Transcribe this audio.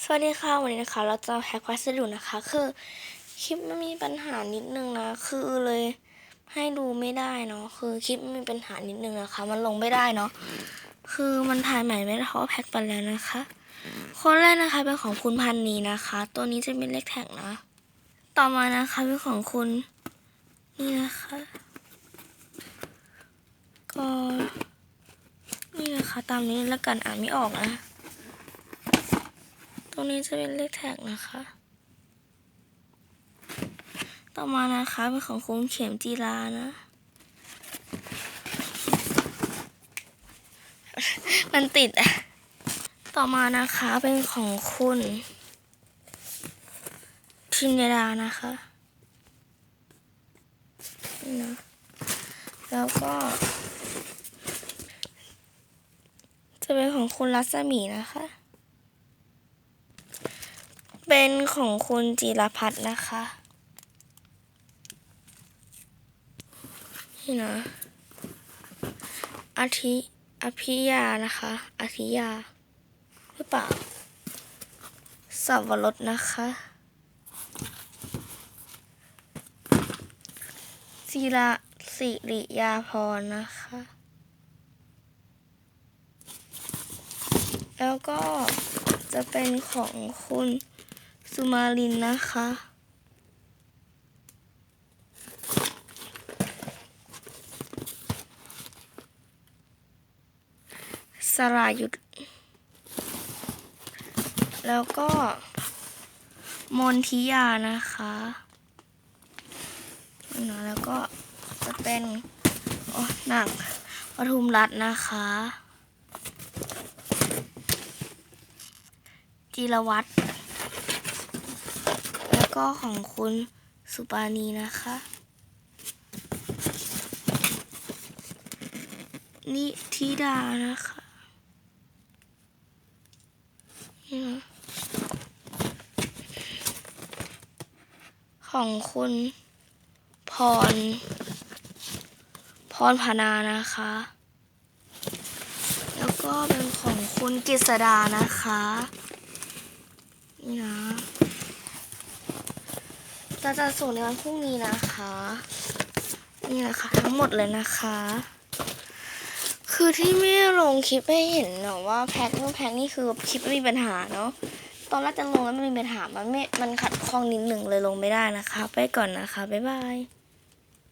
สวัสดีค่ะวันนี้นะคะ เราจะแพ็คพัสดุนะคะ คือคลิปมันมีปัญหานิดนึงนะ คือเลยให้ดูไม่ได้เนาะคือคลิปมันมีปัญหานิดนึงนะคะ มันลงไม่ได้เนาะคือมันถ่ายใหม่ไม่ได้เพราะแพ็คไปแล้วนะคะ คนแรกนะคะเป็นของคุณพันนีนะคะ ตัวนี้จะเป็นเลขแท็กนะ ต่อมานะคะเป็นของคุณนี่นะคะก็นี่นะคะตามนี้แล้วกันอ่านไม่ออกนะ ตรงนี้จะเป็นเลขแท็กนะคะ ต่อมานะคะเป็นของคุณเข็มจีรานะ มันติดอะต่อมานะคะเป็นของคุณทินดานะคะนี่นะแล้วก็ จะเป็นของคุณรัศมีนะคะ เป็นของคุณจิรพัฒน์นะคะ นี่นะอาทิอภิยานะคะอาทิยาหรือเปล่าสับวรสนะคะจิระสิริยาพรนะคะ แล้วก็จะเป็นของคุณ สุมาลินนะคะ สรายุทธแล้วก็ มนทิยานะคะนะแล้วก็จะเป็นโอ้หนังปทุมรัตน์นะคะจิรวัตร ก็ของคุณสุปานีนะคะนิธิดานะคะนี่ของคุณพร พรพนานะคะ แล้วก็เป็นของคุณกิษดานะคะ นี่นะ จะจะส่งในวันพรุ่งนี้นะคะ นี่นะคะทั้งหมดเลยนะคะ คือที่ไม่ลงคลิปให้เห็นเนาะว่าแพ็คนู่นแพ็คนี่คือคลิปม่มีปัญหาเนาะตอนแรกจะลงแล้วมันมีปัญหามันไม่มันขัดข้องนิดหนึ่งเลยลงไม่ได้นะคะ ไปก่อนนะคะบ๊ายบาย